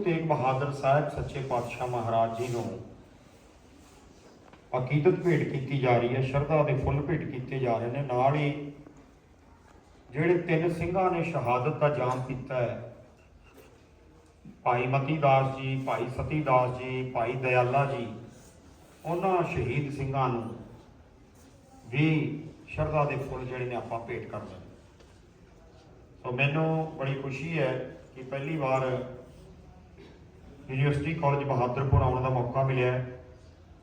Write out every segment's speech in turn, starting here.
ਗੁਰੂ ਤੇਗ ਬਹਾਦਰ ਸਾਹਿਬ ਸੱਚੇ ਪਾਤਸ਼ਾਹ ਮਹਾਰਾਜ ਜੀ ਨੂੰ ਅਕੀਦਤ ਭੇਟ ਕੀਤੀ ਜਾ ਰਹੀ ਹੈ, ਸ਼ਰਧਾ ਦੇ ਫੁੱਲ ਭੇਟ ਕੀਤੇ ਜਾ ਰਹੇ ਨੇ। ਨਾਲ ਹੀ ਜਿਹੜੇ ਤਿੰਨ ਸਿੰਘਾਂ ਨੇ ਸ਼ਹਾਦਤ ਦਾ ਜਾਮ ਕੀਤਾ ਹੈ, ਭਾਈ ਮਤੀ ਦਾਸ ਜੀ, ਭਾਈ ਸਤੀ ਦਾਸ ਜੀ, ਭਾਈ ਦਇਆਲਾ ਜੀ, ਉਹਨਾਂ ਸ਼ਹੀਦ ਸਿੰਘਾਂ ਨੂੰ ਵੀ ਸ਼ਰਧਾ ਦੇ ਫੁੱਲ ਜਿਹੜੇ ਨੇ ਆਪਾਂ ਭੇਟ ਕਰਦੇ ਸੋ ਮੈਨੂੰ ਬੜੀ ਖੁਸ਼ੀ ਹੈ ਕਿ ਪਹਿਲੀ ਵਾਰ ਯੂਨੀਵਰਸਿਟੀ ਕਾਲਜ ਬਹਾਦਰਪੁਰ ਆਉਣ ਦਾ ਮੌਕਾ ਮਿਲਿਆ ਹੈ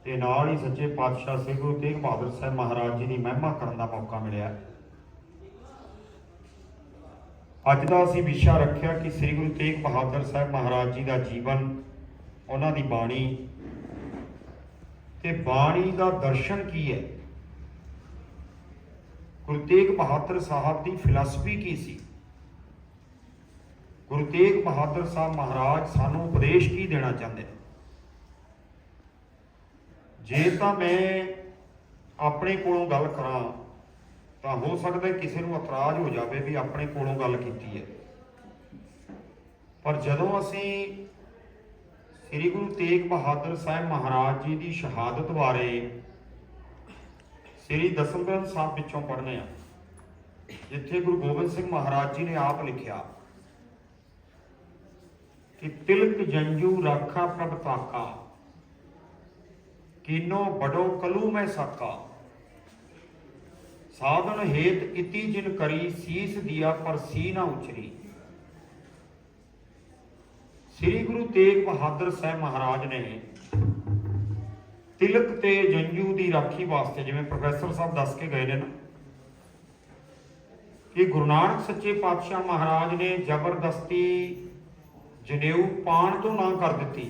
ਤੇ ਨਾਲ ਹੀ ਸੱਚੇ ਪਾਤਸ਼ਾਹ ਸ੍ਰੀ ਗੁਰੂ ਤੇਗ ਬਹਾਦਰ ਸਾਹਿਬ ਮਹਾਰਾਜ ਜੀ ਦੀ ਮਹਿਮਾ ਕਰਨ ਦਾ ਮੌਕਾ ਮਿਲਿਆ ਅੱਜ ਦਾ ਅਸੀਂ ਵਿਸ਼ਾ ਰੱਖਿਆ ਕਿ ਸ੍ਰੀ ਗੁਰੂ ਤੇਗ ਬਹਾਦਰ ਸਾਹਿਬ ਮਹਾਰਾਜ ਜੀ ਦਾ ਜੀਵਨ, ਉਹਨਾਂ ਦੀ ਬਾਣੀ ਤੇ ਬਾਣੀ ਦਾ ਦਰਸ਼ਨ ਕੀ ਹੈ? ਗੁਰੂ ਤੇਗ ਬਹਾਦਰ ਸਾਹਿਬ ਦੀ ਫਿਲਾਸਫੀ ਕੀ ਸੀ? ਗੁਰੂ ਤੇਗ ਬਹਾਦਰ ਸਾਹਿਬ ਮਹਾਰਾਜ ਸਾਨੂੰ ਉਪਦੇਸ਼ ਕੀ ਦੇਣਾ ਚਾਹੁੰਦੇ ਨੇ? ਜੇ ਤਾਂ ਮੈਂ ਆਪਣੇ ਕੋਲੋਂ ਗੱਲ ਕਰਾਂ, ਤਾਂ ਹੋ ਸਕਦਾ ਕਿਸੇ ਨੂੰ ਇਤਰਾਜ਼ ਹੋ ਜਾਵੇ ਵੀ ਆਪਣੇ ਕੋਲੋਂ ਗੱਲ ਕੀਤੀ ਹੈ। ਪਰ ਜਦੋਂ ਅਸੀਂ ਸ੍ਰੀ ਗੁਰੂ ਤੇਗ ਬਹਾਦਰ ਸਾਹਿਬ ਮਹਾਰਾਜ ਜੀ ਦੀ ਸ਼ਹਾਦਤ ਬਾਰੇ ਸ੍ਰੀ ਦਸਮ ਗ੍ਰੰਥ ਸਾਹਿਬ ਵਿੱਚੋਂ ਪੜ੍ਹਨੇ ਆ, ਜਿੱਥੇ ਗੁਰੂ ਗੋਬਿੰਦ ਸਿੰਘ ਮਹਾਰਾਜ ਜੀ ਨੇ ਆਪ ਲਿਖਿਆ ਕਿ ਤਿਲਕ ਜੰਜੂ ਰਾਖਾ ਪ੍ਰਭ ਤਾਕਾ ਕੀਨੋ ਬੜੋ ਕਲੂ ਮੈਂ ਸਾਕਾ। ਸਾਧਨ ਹੇਤ ਇਤੀ ਜਿਨ ਕਰੀ, ਸੀਸ ਦਿਆ ਪਰ ਸੀ ਨਾ ਉਚਰੀ। ਸ੍ਰੀ ਗੁਰੂ ਤੇਗ ਬਹਾਦਰ ਸਾਹਿਬ ਮਹਾਰਾਜ ਨੇ ਤਿਲਕ ਤੇ ਜੰਜੂ ਦੀ ਰਾਖੀ ਵਾਸਤੇ, ਜਿਵੇਂ ਪ੍ਰੋਫੈਸਰ ਸਾਹਿਬ ਦੱਸ ਕੇ ਗਏ ਨੇ ਨਾ, ਕਿ ਗੁਰੂ ਨਾਨਕ ਸੱਚੇ ਪਾਤਸ਼ਾਹ ਮਹਾਰਾਜ ਨੇ ਜ਼ਬਰਦਸਤੀ ਜਨੇਊ ਪਾਣ ਤੋਂ ਨਾ ਕਰ ਦਿੱਤੀ।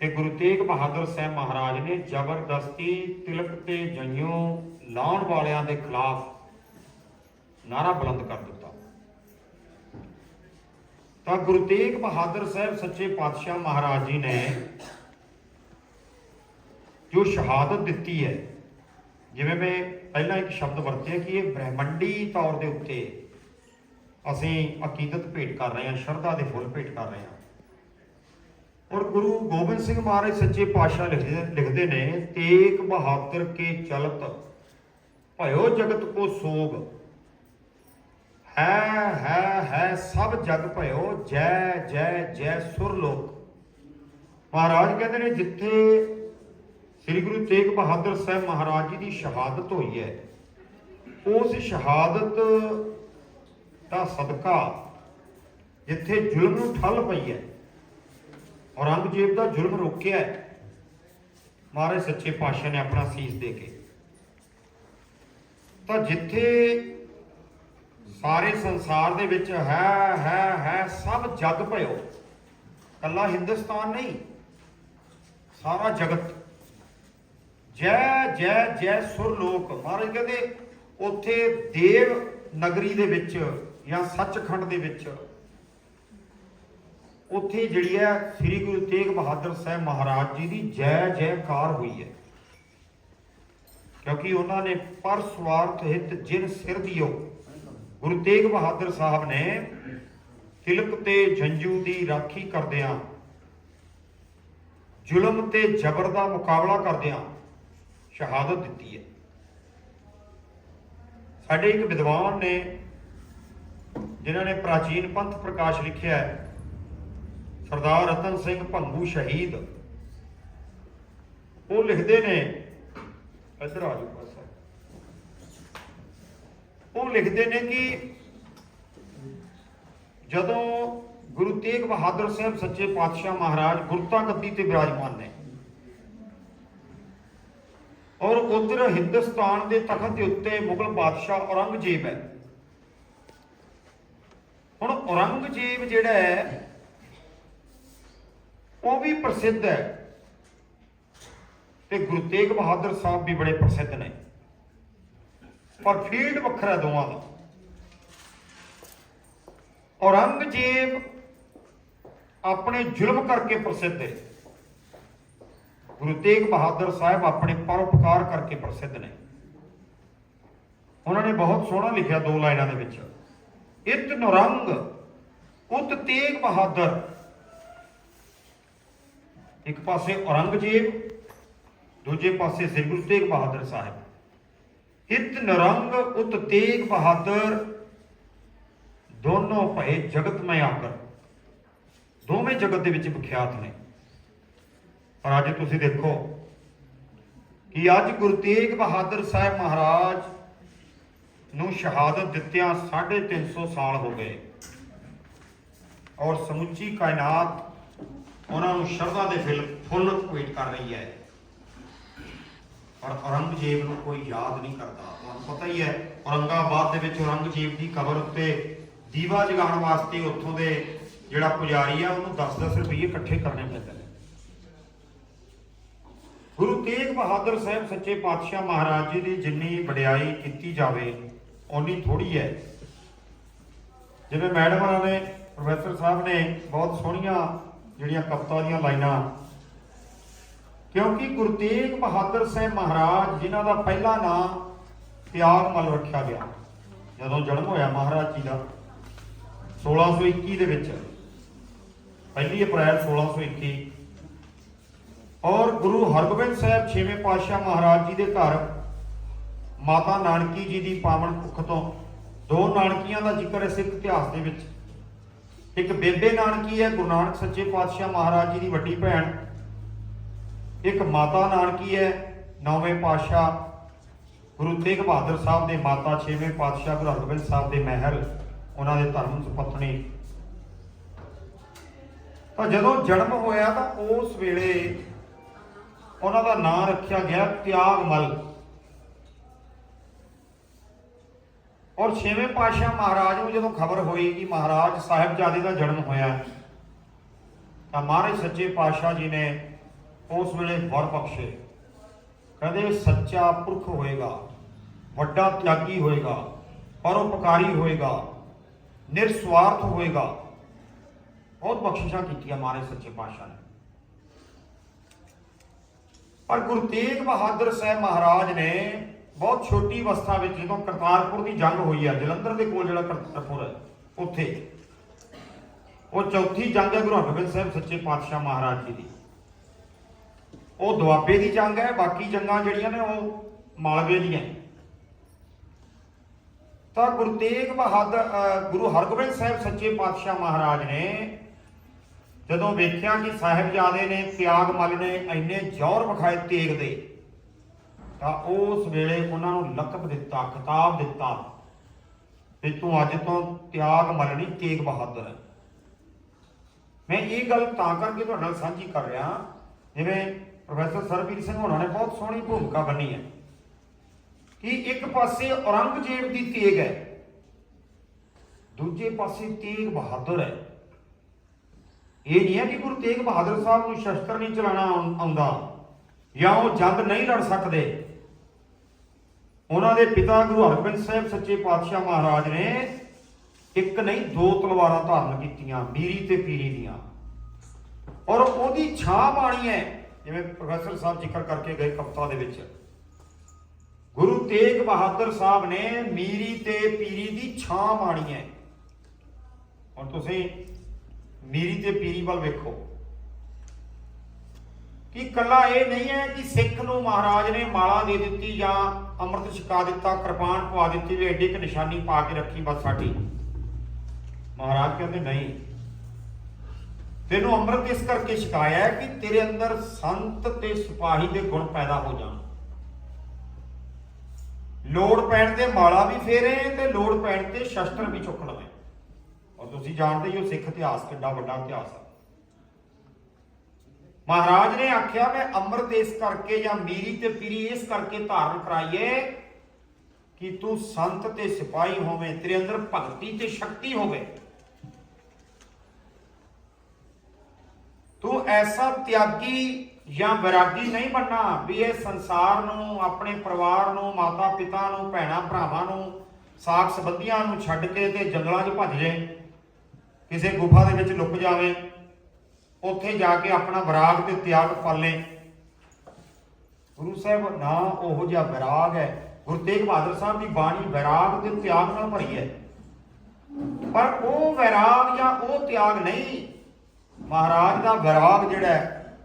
ਤੇ ਗੁਰੂ ਤੇਗ ਬਹਾਦਰ ਸਾਹਿਬ ਮਹਾਰਾਜ ਨੇ ਜ਼ਬਰਦਸਤੀ ਤਿਲਕ ਤੇ ਜੰਜੂ ਲਾਉਣ ਵਾਲਿਆਂ ਦੇ ਖਿਲਾਫ ਨਾਰਾ ਬੁਲੰਦ ਕਰ ਦਿੱਤਾ। ਤਾਂ ਗੁਰੂ ਤੇਗ ਬਹਾਦਰ ਸਾਹਿਬ ਸੱਚੇ ਪਾਤਸ਼ਾਹ ਮਹਾਰਾਜ ਜੀ ਨੇ ਜੋ ਸ਼ਹਾਦਤ ਦਿੱਤੀ ਹੈ, ਜਿਵੇਂ ਮੈਂ ਪਹਿਲਾਂ ਇੱਕ ਸ਼ਬਦ ਵਰਤਿਆ ਕਿ ਇਹ ਬ੍ਰਹਿਮੰਡੀ ਤੌਰ ਦੇ ਉੱਤੇ ਅਸੀਂ ਅਕੀਦਤ ਭੇਟ ਕਰ ਰਹੇ ਹਾਂ, ਸ਼ਰਧਾ ਦੇ ਫੁੱਲ ਭੇਟ ਕਰ ਰਹੇ ਹਾਂ। ਔਰ ਗੁਰੂ ਗੋਬਿੰਦ ਸਿੰਘ ਮਹਾਰਾਜ ਸੱਚੇ ਪਾਤਸ਼ਾਹ ਲਿਖਦੇ ਲਿਖਦੇ ਨੇ, ਤੇਗ ਬਹਾਦਰ ਕੇ ਚਲਤ, ਭਇਓ ਜਗਤ ਕੋ ਸੋਗ। ਹੈ ਹੈ ਹੈ, ਸਭ ਜਗ ਭਇਓ, ਜੈ ਜੈ ਜੈ ਸੁਰ ਲੋਕ। ਮਹਾਰਾਜ ਕਹਿੰਦੇ ਨੇ, ਜਿੱਥੇ ਸ੍ਰੀ ਗੁਰੂ ਤੇਗ ਬਹਾਦਰ ਸਾਹਿਬ ਮਹਾਰਾਜ ਜੀ ਦੀ ਸ਼ਹਾਦਤ ਹੋਈ ਹੈ, ਉਸ ਸ਼ਹਾਦਤ ਦਾ ਸਦਕਾ ਜਿੱਥੇ ਜ਼ੁਲਮ ਨੂੰ ਠੱਲ ਪਈ ਹੈ ਔਰੰਗਜ਼ੇਬ ਦਾ ਜ਼ੁਲਮ ਰੋਕਿਆ ਹੈ ਮਹਾਰਾਜ ਸੱਚੇ ਪਾਤਸ਼ਾਹ ਨੇ ਆਪਣਾ ਸੀਸ ਦੇ ਕੇ। ਤਾਂ ਜਿੱਥੇ ਸਾਰੇ ਸੰਸਾਰ ਦੇ ਵਿੱਚ ਹੈ ਹੈ ਹੈ, ਸਭ ਜਗ ਭਇਓ, ਕੱਲਾ ਹਿੰਦੁਸਤਾਨ ਨਹੀਂ, ਸਾਰਾ ਜਗਤ। ਜੈ ਜੈ ਜੈ ਸੁਰ ਲੋਕ ਮਹਾਰਾਜ ਕਹਿੰਦੇ, ਉੱਥੇ ਦੇਵ ਨਗਰੀ ਦੇ ਵਿੱਚ ਜਾਂ ਸੱਚਖੰਡ ਦੇ ਵਿੱਚ, ਉੱਥੇ ਜਿਹੜੀ ਹੈ ਸ੍ਰੀ ਗੁਰੂ ਤੇਗ ਬਹਾਦਰ ਸਾਹਿਬ ਮਹਾਰਾਜ ਜੀ ਦੀ ਜੈ ਜੈਕਾਰ ਹੋਈ ਹੈ। ਕਿਉਂਕਿ ਉਹਨਾਂ ਨੇ ਪਰ ਸਵਾਰਥ ਹਿਤ ਜਿਨ ਸਿਰ ਦਿਓ, ਗੁਰੂ ਤੇਗ ਬਹਾਦਰ ਸਾਹਿਬ ਨੇ ਤਿਲਕ ਤੇ ਜੰਜੂ ਦੀ ਰਾਖੀ ਕਰਦਿਆਂ, ਜ਼ੁਲਮ ਤੇ ਜ਼ਬਰ ਦਾ ਮੁਕਾਬਲਾ ਕਰਦਿਆਂ ਸ਼ਹਾਦਤ ਦਿੱਤੀ ਹੈ। ਸਾਡੇ ਇੱਕ ਵਿਦਵਾਨ ਨੇ ਜਿਨ੍ਹਾਂ ਨੇ ਪ੍ਰਾਚੀਨ ਪੰਥ ਪ੍ਰਕਾਸ਼ ਲਿਖਿਆ ਹੈ। ਸਰਦਾਰ ਰਤਨ ਸਿੰਘ ਭੰਗੂ ਸ਼ਹੀਦ। ਉਹ ਲਿਖਦੇ ਨੇ, ਇੱਧਰ ਆ ਜਾਓ ਪਾਸਾ ਉਹ ਲਿਖਦੇ ਨੇ ਕਿ ਜਦੋਂ ਗੁਰੂ ਤੇਗ ਬਹਾਦਰ ਸਾਹਿਬ ਸੱਚੇ ਪਾਤਸ਼ਾਹ ਮਹਾਰਾਜ ਗੁਰਤਾ ਗੱਦੀ ਤੇ ਵਿਰਾਜਮਾਨ ਨੇ ਔਰ ਉਧਰ ਹਿੰਦੁਸਤਾਨ ਦੇ ਤਖਤ ਦੇ ਉੱਤੇ ਮੁਗਲ ਬਾਦਸ਼ਾਹ ਔਰੰਗਜ਼ੇਬ ਹੈ। ਹੁਣ ਔਰੰਗਜ਼ੇਬ ਜਿਹੜਾ ਹੈ, ਉਹ ਵੀ ਪ੍ਰਸਿੱਧ ਹੈ। ਤੇ ਗੁਰੂ ਤੇਗ ਬਹਾਦਰ ਸਾਹਿਬ ਵੀ ਬੜੇ ਪ੍ਰਸਿੱਧ ਨੇ। ਪਰ ਫੀਲਡ ਵੱਖਰਾ ਦੋਵਾਂ ਦਾ। ਔਰੰਗਜ਼ੇਬ ਆਪਣੇ ਜ਼ੁਲਮ ਕਰਕੇ ਪ੍ਰਸਿੱਧ ਹੈ। ਗੁਰੂ ਤੇਗ ਬਹਾਦਰ ਸਾਹਿਬ ਆਪਣੇ ਪਰਉਪਕਾਰ ਕਰਕੇ ਪ੍ਰਸਿੱਧ ਨੇ। ਉਹਨਾਂ ਨੇ ਬਹੁਤ ਸੋਹਣਾ ਲਿਖਿਆ ਦੋ ਲਾਈਨਾਂ ਦੇ ਵਿੱਚ। ਇਤ ਨਰੰਗ ਉਤ ਤੇਗ ਬਹਾਦਰ। ਇੱਕ ਪਾਸੇ ਔਰੰਗਜ਼ੇਬ, ਦੂਜੇ ਪਾਸੇ ਸ੍ਰੀ ਗੁਰੂ ਤੇਗ ਬਹਾਦਰ ਸਾਹਿਬ। ਹਿਤ ਨਰੰਗ ਉਤ ਤੇਗ ਬਹਾਦਰ। ਦੋਨੋਂ ਭਏ ਜਗਤ ਮੈਂ ਆਕਰ। ਦੋਵੇਂ ਜਗਤ ਦੇ ਵਿੱਚ ਵਿਖਿਆਤ ਨੇ। ਪਰ ਅੱਜ ਤੁਸੀਂ ਦੇਖੋ ਕਿ ਅੱਜ ਗੁਰੂ ਤੇਗ ਬਹਾਦਰ ਸਾਹਿਬ ਮਹਾਰਾਜ ਨੂੰ ਸ਼ਹਾਦਤ ਦਿੱਤਿਆਂ 350 ਸਾਲ ਹੋ ਗਏ। ਔਰ ਸਮੁੱਚੀ ਕਾਇਨਾਤ ਉਹਨਾਂ ਨੂੰ ਸ਼ਰਧਾ ਦੇ ਫਿਲ, ਫੁੱਲ ਭੇਟ ਕਰ ਰਹੀ ਹੈ। ਔਰ ਔਰੰਗਜ਼ੇਬ ਨੂੰ ਕੋਈ ਯਾਦ ਨਹੀਂ ਕਰਦਾ। ਤੁਹਾਨੂੰ ਪਤਾ ਹੀ ਹੈ, ਔਰੰਗਾਬਾਦ ਦੇ ਵਿੱਚ ਔਰੰਗਜ਼ੇਬ ਦੀ ਕਬਰ ਉੱਤੇ ਦੀਵਾ ਜਗਾਉਣ ਵਾਸਤੇ ਉੱਥੋਂ ਦੇ ਜਿਹੜਾ ਪੁਜਾਰੀ ਆ, ਉਹਨੂੰ 10-10 ਰੁਪਏ ਇਕੱਠੇ ਕਰਨੇ ਪੈਂਦੇ ਨੇ। ਗੁਰੂ ਤੇਗ ਬਹਾਦਰ ਸਾਹਿਬ ਸੱਚੇ ਪਾਤਸ਼ਾਹ ਮਹਾਰਾਜ ਜੀ ਦੀ ਜਿੰਨੀ ਵਡਿਆਈ ਕੀਤੀ ਜਾਵੇ ਓਨੀ ਥੋੜੀ ਹੈ। ਜਿਵੇਂ ਮੈਡਮ ਹੋਰਾਂ ਨੇ, ਪ੍ਰੋਫੈਸਰ ਸਾਹਿਬ ਨੇ ਬਹੁਤ ਸੋਹਣੀਆਂ ਜਿਹੜੀਆਂ ਕਵਿਤਾ ਦੀਆਂ ਲਾਈਨਾਂ। ਕਿਉਂਕਿ ਗੁਰੂ ਤੇਗ ਬਹਾਦਰ ਸਾਹਿਬ ਮਹਾਰਾਜ, ਜਿਨ੍ਹਾਂ ਦਾ ਪਹਿਲਾ ਨਾਮ ਤਿਆਗਮਲ ਰੱਖਿਆ ਗਿਆ, ਜਦੋਂ ਜਨਮ ਹੋਇਆ ਮਹਾਰਾਜ ਜੀ ਦਾ 1621 ਦੇ ਵਿੱਚ। ਪਹਿਲੀ ਅਪ੍ਰੈਲ 1621 ਔਰ ਗੁਰੂ ਹਰਗੋਬਿੰਦ ਸਾਹਿਬ ਛੇਵੇਂ ਪਾਤਸ਼ਾਹ ਮਹਾਰਾਜ ਜੀ ਦੇ ਘਰ ਮਾਤਾ ਨਾਨਕੀ ਜੀ ਦੀ ਪਾਵਨ ਕੁੱਖ ਤੋਂ ਦੋ ਨਾਨਕੀਆਂ ਦਾ ਜ਼ਿਕਰ ਹੈ ਸਿੱਖ ਇਤਿਹਾਸ ਦੇ ਵਿੱਚ। ਇੱਕ ਬੇਬੇ ਨਾਨਕੀ ਹੈ, ਗੁਰੂ ਨਾਨਕ ਸੱਚੇ ਪਾਤਸ਼ਾਹ ਮਹਾਰਾਜ ਜੀ ਦੀ ਵੱਡੀ ਭੈਣ। ਇੱਕ ਮਾਤਾ ਨਾਨਕੀ ਹੈ, ਨੌਵੇਂ ਪਾਤਸ਼ਾਹ ਗੁਰੂ ਤੇਗ ਬਹਾਦਰ ਸਾਹਿਬ ਦੇ ਮਾਤਾ, ਛੇਵੇਂ ਪਾਤਸ਼ਾਹ ਗੁਰੂ ਹਰਗੋਬਿੰਦ ਸਾਹਿਬ ਦੇ ਮਹਿਲ, ਉਹਨਾਂ ਦੇ ਧਰਮ ਸੁਪੱਤਣੀ ਤਾਂ ਜਦੋਂ ਜਨਮ ਹੋਇਆ ਤਾਂ ਉਸ ਵੇਲੇ ਉਹਨਾਂ ਦਾ ਨਾਂ ਰੱਖਿਆ ਗਿਆ ਤਿਆਗਮਲ। ਔਰ ਛੇਵੇਂ ਪਾਤਸ਼ਾਹ ਮਹਾਰਾਜ ਨੂੰ ਜਦੋਂ ਖਬਰ ਹੋਈ ਕਿ ਮਹਾਰਾਜ ਸਾਹਿਬਜ਼ਾਦੇ ਦਾ ਜਨਮ ਹੋਇਆ, ਤਾਂ ਮਹਾਰਾਜ ਸੱਚੇ ਪਾਤਸ਼ਾਹ ਜੀ ਨੇ ਉਸ ਵੇਲੇ ਵਰ ਬਖਸ਼ੇ। ਕਹਿੰਦੇ, ਸੱਚਾ ਪੁਰਖ ਹੋਏਗਾ, ਵੱਡਾ ਤਿਆਗੀ ਹੋਏਗਾ, ਪਰਉਪਕਾਰੀ ਹੋਏਗਾ ਨਿਰਸਵਾਰਥ ਹੋਏਗਾ। ਬਹੁਤ ਬਖਸ਼ਿਸ਼ਾਂ ਕੀਤੀਆਂ ਮਹਾਰਾਜ ਸੱਚੇ ਪਾਤਸ਼ਾਹ ਨੇ। ਪਰ ਗੁਰੂ ਤੇਗ ਬਹਾਦਰ ਸਾਹਿਬ ਮਹਾਰਾਜ ਨੇ ਬਹੁਤ ਛੋਟੀ ਅਵਸਥਾ ਵਿੱਚ ਜਦੋਂ ਕਰਤਾਰਪੁਰ ਦੀ ਜੰਗ ਹੋਈ ਹੈ ਜਲੰਧਰ ਦੇ ਕੋਲ ਜਿਹੜਾ ਕਰਤਾਰਪੁਰ ਹੈ, ਉੱਥੇ। ਉਹ ਚੌਥੀ ਜੰਗ ਹੈ ਗੁਰੂ ਹਰਗੋਬਿੰਦ ਸਾਹਿਬ ਸੱਚੇ ਪਾਤਸ਼ਾਹ ਮਹਾਰਾਜ ਜੀ ਦੀ। ਉਹ ਦੁਆਬੇ ਦੀ ਜੰਗ ਹੈ, ਬਾਕੀ ਜੰਗਾਂ ਜਿਹੜੀਆਂ ਨੇ ਉਹ ਮਾਲਵੇ ਦੀਆਂ। ਤਾਂ ਗੁਰੂ ਤੇਗ ਬਹਾਦਰ ਗੁਰੂ ਹਰਗੋਬਿੰਦ ਸਾਹਿਬ ਸੱਚੇ ਪਾਤਸ਼ਾਹ ਮਹਾਰਾਜ ਨੇ ਜਦੋਂ ਵੇਖਿਆ ਕਿ ਸਾਹਿਬਜ਼ਾਦੇ ਨੇ ਤਿਆਗਮਲ ਨੇ ਇੰਨੇ ਜ਼ੋਰ ਵਿਖਾਏ ਤੇਗ ਦੇ ਤਾਂ ਉਸ ਵੇਲੇ ਉਹਨਾਂ ਨੂੰ ਲਕਬ ਦਿੱਤਾ, ਖਿਤਾਬ ਦਿੱਤਾ ਵੀ ਤੂੰ ਅੱਜ ਤੋਂ ਤਿਆਗ ਮਰਣੀ ਤੇਗ ਬਹਾਦਰ। ਹੈ ਮੈਂ ਇਹ ਗੱਲ ਤਾਂ ਕਰਕੇ ਤੁਹਾਡੇ ਨਾਲ ਸਾਂਝੀ ਕਰ ਰਿਹਾ ਜਿਵੇਂ ਪ੍ਰੋਫੈਸਰ ਸਰਬੀਰ ਸਿੰਘ ਹੋਣਾ ਨੇ ਬਹੁਤ ਸੋਹਣੀ ਭੂਮਿਕਾ ਬੰਨੀ ਹੈ ਕਿ ਇੱਕ ਪਾਸੇ ਔਰੰਗਜ਼ੇਬ ਦੀ ਤੇਗ ਹੈ, ਦੂਜੇ ਪਾਸੇ ਤੇਗ ਬਹਾਦਰ ਹੈ। ਇਹ ਨਹੀਂ ਹੈ ਕਿ ਗੁਰੂ ਤੇਗ ਬਹਾਦਰ ਸਾਹਿਬ ਨੂੰ ਸ਼ਸਤਰ ਨਹੀਂ ਚਲਾਉਣਾ ਆਉਂਦਾ। ਜਾਂ ਉਹ ਜੰਗ ਨਹੀਂ ਲੜ ਸਕਦੇ। ਉਹਨਾਂ ਦੇ ਪਿਤਾ ਗੁਰੂ ਹਰਗੋਬਿੰਦ ਸਾਹਿਬ ਸੱਚੇ ਪਾਤਸ਼ਾਹ ਮਹਾਰਾਜ ਨੇ ਇੱਕ ਨਹੀਂ, ਦੋ ਤਲਵਾਰਾਂ ਧਾਰਨ ਕੀਤੀਆਂ, ਮੀਰੀ ਤੇ ਪੀਰੀ ਦੀਆਂ। ਔਰ ਉਹਦੀ ਛਾਂ ਬਾਣੀ ਹੈ, ਜਿਵੇਂ ਪ੍ਰੋਫੈਸਰ ਸਾਹਿਬ ਜ਼ਿਕਰ ਕਰਕੇ ਗਏ ਕਵਿਤਾ ਦੇ ਵਿੱਚ। ਗੁਰੂ ਤੇਗ ਬਹਾਦਰ ਸਾਹਿਬ ਨੇ ਮੀਰੀ ਤੇ ਪੀਰੀ ਦੀ ਛਾਂ ਬਾਣੀ ਹੈ। ਹੁਣ ਤੁਸੀਂ ਮੀਰੀ ਤੇ ਪੀਰੀ ਵੱਲ ਵੇਖੋ। ਕਿ ਕੱਲਾ ਇਹ ਨਹੀਂ ਹੈ ਕਿ ਸਿੱਖ ਨੂੰ ਮਹਾਰਾਜ ਨੇ ਮਾਲਾ ਦੇ ਦਿੱਤੀ ਜਾਂ ਅੰਮ੍ਰਿਤ ਛਕਾ ਦਿੱਤਾ, ਕਿਰਪਾਨ ਪਵਾ ਦਿੱਤੀ, ਵੀ ਐਡੀ ਇੱਕ ਨਿਸ਼ਾਨੀ ਪਾ ਕੇ ਰੱਖੀ ਬਸ ਸਾਡੀ। ਮਹਾਰਾਜ ਕਹਿੰਦੇ ਨਹੀਂ। ਤੈਨੂੰ ਅੰਮ੍ਰਿਤ ਇਸ ਕਰਕੇ ਛਕਾਇਆ ਕਿ ਤੇਰੇ ਅੰਦਰ ਸੰਤ ਤੇ ਸਿਪਾਹੀ ਦੇ ਗੁਣ ਪੈਦਾ ਹੋ ਜਾਣ। ਲੋੜ ਪੈਣ ਤੇ ਮਾਲਾ ਵੀ ਫੇਰੇ ਤੇ ਲੋੜ ਪੈਣ ਤੇ ਸ਼ਸਤਰ ਵੀ ਚੁੱਕ ਲਵੇ। ਔਰ ਤੁਸੀਂ ਜਾਣਦੇ ਹੀ ਹੋ ਸਿੱਖ ਇਤਿਹਾਸ ਕਿੰਨਾ ਵੱਡਾ ਇਤਿਹਾਸ ਹੈ। ਮਹਾਰਾਜ ਨੇ ਆਖਿਆ, ਮੈਂ ਅੰਮ੍ਰਿਤ ਇਸ ਕਰਕੇ ਜਾਂ ਮੀਰੀ ਤੇ ਪੀਰੀ ਇਸ ਕਰਕੇ ਧਾਰਨ ਕਰਾਈਏ ਕਿ ਤੂੰ ਸੰਤ ਤੇ ਸਿਪਾਹੀ ਹੋਵੇਂ, ਤੇਰੇ ਅੰਦਰ ਭਗਤੀ ਤੇ ਸ਼ਕਤੀ ਹੋਵੇ। ਤੂੰ ਐਸਾ ਤਿਆਗੀ ਜਾਂ ਵਿਰਾਗੀ ਨਹੀਂ ਬਣਨਾ ਵੀ ਇਹ ਸੰਸਾਰ ਨੂੰ, ਆਪਣੇ ਪਰਿਵਾਰ ਨੂੰ ਮਾਤਾ ਪਿਤਾ ਨੂੰ, ਭੈਣਾ, ਭਰਾਵਾਂ ਨੂੰ, ਸਾਖ ਸੰਬੰਧੀਆਂ ਨੂੰ ਛੱਡ ਕੇ ਤੇ ਜੰਗਲਾਂ 'ਚ ਭੱਜ ਜਾਏ, ਕਿਸੇ ਗੁਫਾ ਦੇ ਵਿੱਚ ਲੁਕ ਜਾਵੇ। ਉੱਥੇ ਜਾ ਕੇ ਆਪਣਾ ਵਿਰਾਗ ਤੇ ਤਿਆਗ ਪਾਲੇ ਗੁਰੂ ਸਾਹਿਬ, ਨਾ ਉਹੋ ਜਿਹਾ ਵਿਰਾਗ ਹੈ। ਗੁਰੂ ਤੇਗ ਬਹਾਦਰ ਸਾਹਿਬ ਦੀ ਬਾਣੀ ਵਿਰਾਗ ਤੇ ਤਿਆਗ ਨਾਲ ਭਰੀ ਹੈ। ਪਰ ਉਹ ਵਿਰਾਗ ਜਾਂ ਉਹ ਤਿਆਗ ਨਹੀਂ। ਮਹਾਰਾਜ ਦਾ ਵਿਰਾਗ ਜਿਹੜਾ ਹੈ,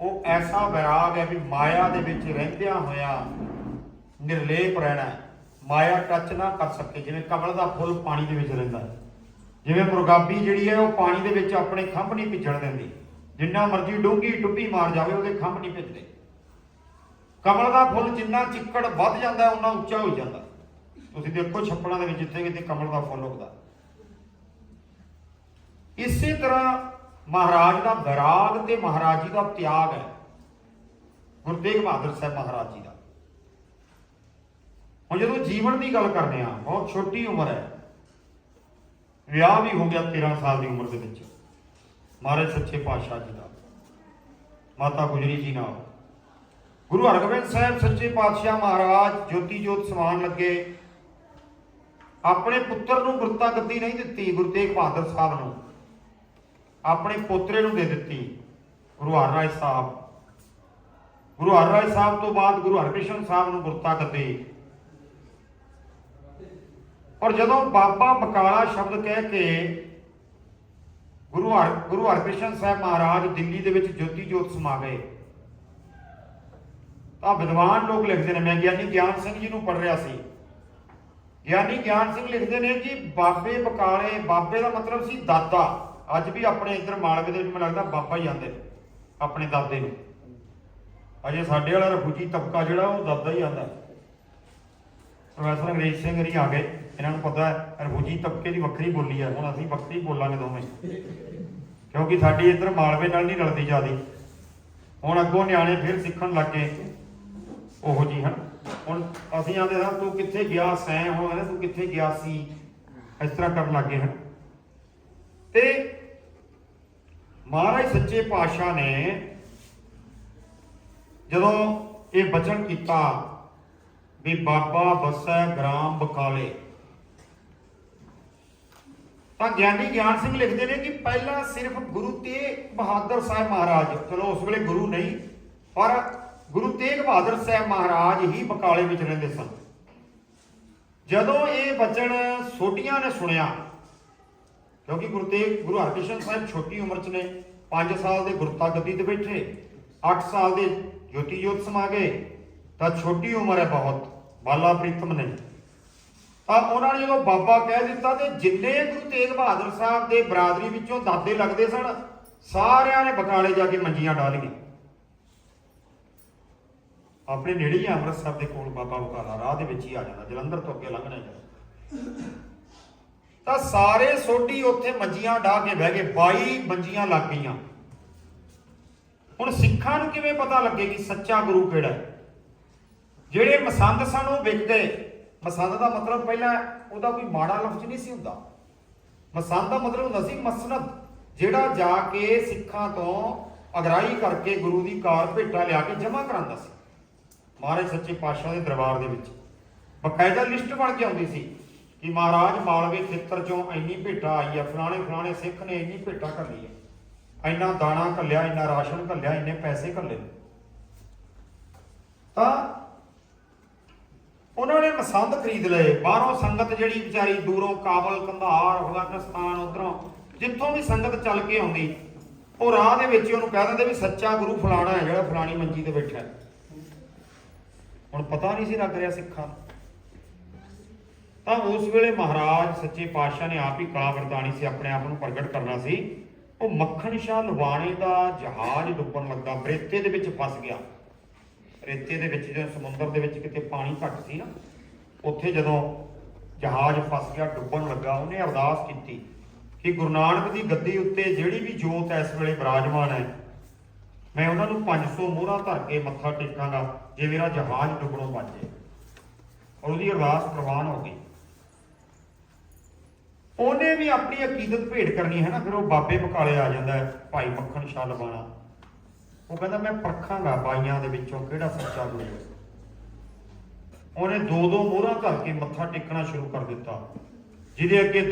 ਉਹ ਐਸਾ ਵਿਰਾਗ ਹੈ ਵੀ ਮਾਇਆ ਦੇ ਵਿੱਚ ਰਹਿੰਦਿਆਂ ਹੋਇਆ ਨਿਰਲੇਪ ਰਹਿਣਾ ਮਾਇਆ ਟੱਚ ਨਾ ਕਰ ਸਕੇ, ਜਿਵੇਂ ਕਮਲ ਦਾ ਫੁੱਲ ਪਾਣੀ ਦੇ ਵਿੱਚ ਰਹਿੰਦਾ ਹੈ। ਜਿਵੇਂ ਮੁਰਗਾਬੀ ਜਿਹੜੀ ਹੈ ਉਹ ਪਾਣੀ ਦੇ ਵਿੱਚ ਆਪਣੇ ਖੰਭ ਨਹੀਂ ਭਿੱਜਣ ਦਿੰਦੀ। ਜਿੰਨਾ ਮਰਜ਼ੀ ਡੂੰਗੀ ਟੁੱਪੀ ਮਾਰ ਜਾਵੇ, ਉਹਦੇ ਖੰਭ ਨਹੀਂ ਭਿੱਜਦੇ। ਕਮਲ ਦਾ ਫੁੱਲ ਜਿੰਨਾ ਚਿੱਕੜ ਵੱਧ ਜਾਂਦਾ ਉਹਨਾਂ ਉੱਚਾ ਹੋ ਜਾਂਦਾ। ਤੁਸੀਂ ਦੇਖੋ ਛੱਪੜਾਂ ਦੇ ਵਿੱਚ ਜਿੱਥੇ ਕਿਤੇ ਕਮਲ ਦਾ ਫੁੱਲ ਉੱਗਦਾ। ਇਸੇ ਤਰ੍ਹਾਂ ਮਹਾਰਾਜ ਦਾ ਵਿਰਾਗ ਤੇ ਮਹਾਰਾਜ ਜੀ ਦਾ ਤਿਆਗ ਹੈ। ਗੁਰੂ ਤੇਗ ਬਹਾਦਰ ਸਾਹਿਬ ਮਹਾਰਾਜ ਜੀ ਦਾ। ਹੁਣ ਜਦੋਂ ਜੀਵਨ ਦੀ ਗੱਲ ਕਰਦੇ ਆ, ਬਹੁਤ ਛੋਟੀ ਉਮਰ ਹੈ। ਵਿਆਹ ਵੀ ਹੋ ਗਿਆ 13 ਸਾਲ ਦੀ ਉਮਰ ਦੇ ਵਿੱਚ। ਮਹਾਰਾਜ ਸੱਚੇ ਪਾਤਸ਼ਾਹ ਜੀ ਦਾ। ਮਾਤਾ ਗੁਜਰੀ ਜੀ ਨਾਲ। ਗੁਰੂ ਹਰਗੋਬਿੰਦ ਸਾਹਿਬ ਸੱਚੇ ਪਾਤਸ਼ਾਹ ਮਹਾਰਾਜ ਜੋਤੀ ਜੋਤ ਸਮਾਨ ਲੱਗੇ। ਆਪਣੇ ਪੁੱਤਰ ਨੂੰ ਗੁਰਤਾ ਗੱਦੀ ਨਹੀਂ ਦਿੱਤੀ, ਗੁਰੂ ਤੇਗ ਬਹਾਦਰ ਸਾਹਿਬ ਨੂੰ। ਆਪਣੇ ਪੋਤਰੇ ਨੂੰ ਦੇ ਦਿੱਤੀ, ਗੁਰੂ ਹਰਰਾਏ ਸਾਹਿਬ। ਗੁਰੂ ਹਰਰਾਏ ਸਾਹਿਬ ਤੋਂ ਬਾਅਦ ਗੁਰੂ ਹਰਕ੍ਰਿਸ਼ਨ ਸਾਹਿਬ ਨੂੰ ਗੁਰਤਾ ਗੱਦੀ। ਔਰ ਜਦੋਂ ਬਾਬਾ ਬਕਾਲਾ ਸ਼ਬਦ ਕਹਿ ਕੇ ਗੁਰੂ ਹਰ ਗੁਰੂ ਹਰਕ੍ਰਿਸ਼ਨ ਸਾਹਿਬ ਮਹਾਰਾਜ ਦਿੱਲੀ ਦੇ ਵਿੱਚ ਜੋਤੀ ਜੋਤ ਸਮਾ ਗਏ ਤਾਂ ਵਿਦਵਾਨ ਲੋਕ ਲਿਖਦੇ ਨੇ, ਮੈਂ ਗਿਆਨੀ ਗਿਆਨ ਸਿੰਘ ਜੀ ਨੂੰ ਪੜ੍ਹ ਰਿਹਾ ਸੀ। ਗਿਆਨੀ ਗਿਆਨ ਸਿੰਘ ਲਿਖਦੇ ਨੇ ਜੀ ਬਾਬੇ ਬਕਾਲੇ ਬਾਬੇ ਦਾ ਮਤਲਬ ਸੀ ਦਾਦਾ। ਅੱਜ ਵੀ ਆਪਣੇ ਇੱਧਰ ਮਾਲਵੇ ਦੇ ਵਿੱਚ ਮੈਨੂੰ ਲੱਗਦਾ ਬਾਬਾ ਹੀ ਆਂਦੇ ਨੇ, ਆਪਣੇ ਦਾਦੇ ਨੂੰ। ਅਜੇ ਸਾਡੇ ਵਾਲਾ ਰਫੂਜੀ ਤਬਕਾ ਜਿਹੜਾ, ਉਹ ਦਾਦਾ ਹੀ ਆਂਦਾ ਪ੍ਰੋਫੈਸਰ ਅੰਗਰੇਜ਼ ਸਿੰਘ ਨਹੀਂ ਆ ਗਏ। ਇਹਨਾਂ ਨੂੰ ਪਤਾ ਹੈ ਰਫੂਜੀ ਤਬਕੇ ਦੀ ਵੱਖਰੀ ਬੋਲੀ ਹੈ ਹੁਣ ਅਸੀਂ ਵੱਖਰੀ ਬੋਲਾਂਗੇ ਦੋਵੇਂ। ਕਿਉਂਕਿ ਸਾਡੀ ਇੱਧਰ ਮਾਲਵੇ ਨਾਲ ਨਹੀਂ ਰਲਦੀ ਜਿਆਦੀ। ਹੁਣ ਅੱਗੋਂ ਨਿਆਣੇ ਫਿਰ ਸਿੱਖਣ ਲੱਗੇ ਉਹੋ ਜੀ ਹਨ। ਹੁਣ ਅਸੀਂ ਆਂਦੇ ਹਾਂ ਤੂੰ ਕਿੱਥੇ ਗਿਆ ਸੈਂ? ਹੁਣ ਕਹਿੰਦੇ, ਤੂੰ ਕਿੱਥੇ ਗਿਆ ਸੀ? ਇਸ ਤਰ੍ਹਾਂ ਕਰਨ ਲੱਗੇ ਹਨ। ਤੇ ਮਹਾਰਾਜ ਸੱਚੇ ਪਾਤਸ਼ਾਹ ਨੇ ਜਦੋਂ ਇਹ ਬਚਨ ਕੀਤਾ ਵੀ ਬਾਬਾ ਬਸੈ ਗ੍ਰਾਮ ਬਕਾਲੇ। ਤਾਂ ਗਿਆਨੀ ਗਿਆਨ ਸਿੰਘ ਲਿਖਦੇ ਨੇ ਕਿ ਪਹਿਲਾਂ ਸਿਰਫ ਗੁਰੂ ਤੇਗ ਬਹਾਦਰ ਸਾਹਿਬ ਮਹਾਰਾਜ, ਚਲੋ ਉਸ ਵੇਲੇ ਗੁਰੂ ਨਹੀਂ, ਪਰ ਗੁਰੂ ਤੇਗ ਬਹਾਦਰ ਸਾਹਿਬ ਮਹਾਰਾਜ ਹੀ ਬਕਾਲੇ ਵਿੱਚ ਰਹਿੰਦੇ ਸਨ। ਜਦੋਂ ਇਹ ਬਚਨ ਛੋਟੀਆਂ ਨੇ ਸੁਣਿਆ, ਕਿਉਂਕਿ ਗੁਰੂ ਤੇਗ, ਗੁਰੂ ਹਰਕ੍ਰਿਸ਼ਨ ਸਾਹਿਬ ਛੋਟੀ ਉਮਰ 'ਚ ਨੇ 5 ਸਾਲ ਦੇ ਗੁਰਤਾ ਗੱਦੀ ਤੇ ਬੈਠੇ 8 ਸਾਲ ਦੇ ਜੋਤੀ ਜੋਤ ਸਮਾ ਗਏ ਤਾਂ ਛੋਟੀ ਉਮਰ ਹੈ ਬਹੁਤ, ਬਾਲਾ ਪ੍ਰੀਤਮ ਨੇ। ਤਾਂ ਉਹਨਾਂ ਨੇ ਜਦੋਂ ਬਾਬਾ ਕਹਿ ਦਿੱਤਾ ਤੇ ਜਿੰਨੇ ਗੁਰੂ ਤੇਗ ਬਹਾਦਰ ਸਾਹਿਬ ਦੇ ਬਰਾਦਰੀ ਵਿੱਚੋਂ ਦਾਦੇ ਲੱਗਦੇ ਸਨ, ਸਾਰਿਆਂ ਨੇ ਬਕਾਲੇ ਜਾ ਕੇ ਮੰਜੀਆਂ ਡਾਹ ਲਈਆਂ। ਆਪਣੇ ਨੇੜੇ ਹੀ ਅੰਮ੍ਰਿਤਸਰ ਦੇ ਕੋਲ ਬਾਬਾ ਬਕਾਲਾ, ਰਾਹ ਦੇ ਵਿੱਚ ਹੀ ਆ ਜਾਂਦਾ, ਜਲੰਧਰ ਤੋਂ ਅੱਗੇ ਲੰਘਣਾ ਜਾਂਦਾ। ਤਾਂ ਸਾਰੇ ਸੋਢੀ ਉੱਥੇ ਮੰਜੀਆਂ ਢਾ ਕੇ ਬਹਿ ਗਏ 22 ਮੰਜੀਆਂ ਲੱਗ ਗਈਆਂ। ਹੁਣ ਸਿੱਖਾਂ ਨੂੰ ਕਿਵੇਂ ਪਤਾ ਲੱਗੇ ਕਿ ਸੱਚਾ ਗੁਰੂ ਕਿਹੜਾ ਹੈ? ਜਿਹੜੇ ਮਸੰਦ ਸਨ ਉਹ ਵਿਕ ਗਏ ਮਸੰਦ ਦਾ ਮਤਲਬ ਪਹਿਲਾਂ ਉਹਦਾ ਕੋਈ ਮਾੜਾ ਲਫ਼ਜ਼ ਨਹੀਂ ਸੀ ਹੁੰਦਾ। ਮਸੰਦ ਦਾ ਮਤਲਬ ਹੁੰਦਾ ਸੀ ਮਸਨਦ, ਜਿਹੜਾ ਜਾ ਕੇ ਸਿੱਖਾਂ ਤੋਂ ਅਗਰਾਈ ਕਰਕੇ ਗੁਰੂ ਦੀ ਕਾਰ ਭੇਟਾ ਲਿਆ ਕੇ ਜਮ੍ਹਾਂ ਕਰਾਉਂਦਾ ਸੀ। ਮਹਾਰਾਜ ਸੱਚੇ ਪਾਤਸ਼ਾਹ ਦੇ ਦਰਬਾਰ ਦੇ ਵਿੱਚ। ਬਕਾਇਦਾ ਲਿਸਟ ਬਣ ਕੇ ਆਉਂਦੀ ਸੀ ਕਿ ਮਹਾਰਾਜ ਮਾਲਵੇ ਖੇਤਰ ਚੋਂ ਇੰਨੀ ਭੇਟਾ ਆਈ ਹੈ ਫਲਾਣੇ ਫਲਾਣੇ ਸਿੱਖ ਨੇ ਇੰਨੀ ਭੇਟਾ ਘੱਲੀ ਹੈ ਇੰਨਾ ਦਾਣਾ ਘੱਲਿਆ, ਇੰਨਾ ਰਾਸ਼ਨ ਘੱਲਿਆ, ਇੰਨੇ ਪੈਸੇ ਘੱਲੇ ਤਾਂ ਉਹਨਾਂ ਨੇ ਮਸੰਦ ਖਰੀਦ ਲਏ। ਬਾਹਰੋਂ ਸੰਗਤ ਜਿਹੜੀ ਵਿਚਾਰੀ ਦੂਰੋਂ ਕਾਬਲ, ਕੰਧਾਰ ਅਫਗਾਨਿਸਤਾਨ ਉਧਰੋਂ ਜਿੱਥੋਂ ਵੀ ਸੰਗਤ ਚੱਲ ਕੇ ਆਉਂਦੀ, ਉਹ ਰਾਹ ਦੇ ਵਿੱਚ ਉਹਨੂੰ ਕਹਿ ਦਿੰਦੇ ਵੀ ਸੱਚਾ ਗੁਰੂ ਫਲਾਣਾ ਹੈ ਜਿਹੜਾ ਫਲਾਣੀ ਮੰਜੀ ਤੇ ਬੈਠਾ ਹੁਣ ਪਤਾ ਨਹੀਂ ਸੀ ਲੱਗ ਰਿਹਾ ਸਿੱਖਾਂ ਤਾਂ ਉਸ ਵੇਲੇ ਮਹਾਰਾਜ ਸੱਚੇ ਪਾਤਸ਼ਾਹ ਨੇ ਆਪ ਹੀ ਕਲਾ ਵਰਦਾਨੀ ਸੀ, ਆਪਣੇ ਆਪ ਨੂੰ ਪ੍ਰਗਟ ਕਰਨਾ ਸੀ। ਉਹ ਮੱਖਣ ਸ਼ਾਹ ਲੁਬਾਣੇ ਦਾ ਜਹਾਜ਼ ਡੁੱਬਣ ਲੱਗਾ, ਬਰੇਤੇ ਦੇ ਵਿੱਚ ਫਸ ਗਿਆ। ਰੇਤੇ ਦੇ ਵਿੱਚ ਜਦੋਂ ਸਮੁੰਦਰ ਦੇ ਵਿੱਚ ਕਿਤੇ ਪਾਣੀ ਘੱਟ ਸੀ ਨਾ, ਉੱਥੇ ਜਦੋਂ ਜਹਾਜ਼ ਫਸ ਗਿਆ, ਡੁੱਬਣ ਲੱਗਾ, ਉਹਨੇ ਅਰਦਾਸ ਕੀਤੀ ਕਿ ਗੁਰੂ ਨਾਨਕ ਦੀ ਗੱਦੀ ਉੱਤੇ ਜਿਹੜੀ ਵੀ ਜੋਤ ਇਸ ਵੇਲੇ ਵਿਰਾਜਮਾਨ ਹੈ, ਮੈਂ ਉਹਨਾਂ ਨੂੰ 500 ਮੋਹਰਾਂ ਧਰ ਕੇ ਮੱਥਾ ਟੇਕਾਂਗਾ, ਜੇ ਮੇਰਾ ਜਹਾਜ਼ ਡੁੱਬਣੋਂ ਬਚ ਜਾਏ। ਔਰ ਉਹਦੀ ਅਰਦਾਸ ਪ੍ਰਵਾਨ ਹੋ ਗਈ। ਉਹਨੇ ਵੀ ਆਪਣੀ ਅਕੀਦਤ ਭੇਟ ਕਰਨੀ ਹੈ ਨਾ, ਫਿਰ ਉਹ ਬਾਬੇ ਬਕਾਲੇ ਆ ਜਾਂਦਾ ਹੈ, ਭਾਈ ਮੱਖਣ ਸ਼ਾਹ ਲਵਾਣਾ। ਉਹ ਕਹਿੰਦਾ ਮੈਂ ਪਰਖਾਂਗਾ ਬਾਈਆਂ ਦੇ ਵਿੱਚੋਂ ਕਿਹੜਾ ਸੱਚਾ ਗੁਰੂ ਹੈ ਉਹਨੇ ਦੋ ਦੋ ਮੋਹਰਾਂ ਧਰ ਕੇ ਮੱਥਾ ਟੇਕਣਾ ਸ਼ੁਰੂ ਕਰ ਦਿੱਤਾ। ਜਿਹਦੇ ਅੱਗੇ